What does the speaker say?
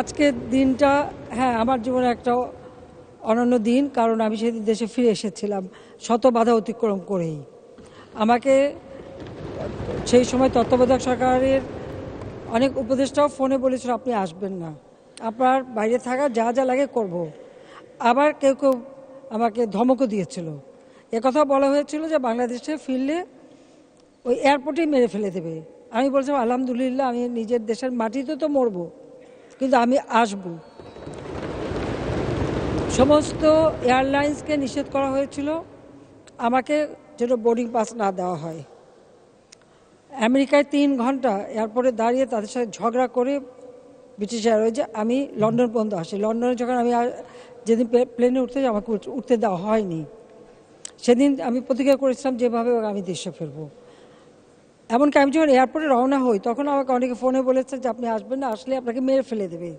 আজকের দিনটা হ্যাঁ আমার জীবনে একটা অনন্য দিন, কারণ আমি সেদিন দেশে ফিরে এসেছিলাম। শত বাধা অতিক্রম করেই। আমাকে সেই সময় তত্ত্বাবধায়ক সরকারের অনেক উপদেষ্টাও ফোনে বলেছিল, আপনি আসবেন না। আপনার বাইরে থাকা যা যা লাগে করব। আবার কেউ কেউ আমাকে ধমকও দিয়েছিল। একথা বলা হয়েছিল যে বাংলাদেশে ফিরলে ওই এয়ারপোর্টেই মেরে ফেলে দেবে। আমি বলছিলাম, আলহামদুলিল্লাহ, আমি নিজের দেশের মাটিতে তো মরবো। কিন্তু আমি আসব। সমস্ত এয়ারলাইন্সকে নিষেধ করা হয়েছিল। আমাকে যেন বোর্ডিং পাস না দেওয়া হয়। আমেরিকায় তিন ঘণ্টা এয়ারপোর্টে দাঁড়িয়ে তাদের সাথে ঝগড়া করে ব্রিটিশ এয়ারওয়েজে আমি লন্ডন পর্যন্ত আসি। লন্ডনে যখন আমি যেদিন প্লেনে উঠতে আমাকে উঠতে দেওয়া হয়নি। সেদিন আমি প্রতিজ্ঞা করেছিলাম, যেভাবে আমি দেশে ফিরবো। এমনকি আমি যখন এয়ারপোর্টে রওনা হই, তখন আমাকে অনেকে ফোনে বলেছে যে, আপনি আসবেন না, আসলে আপনাকে মেরে ফেলে দেবে।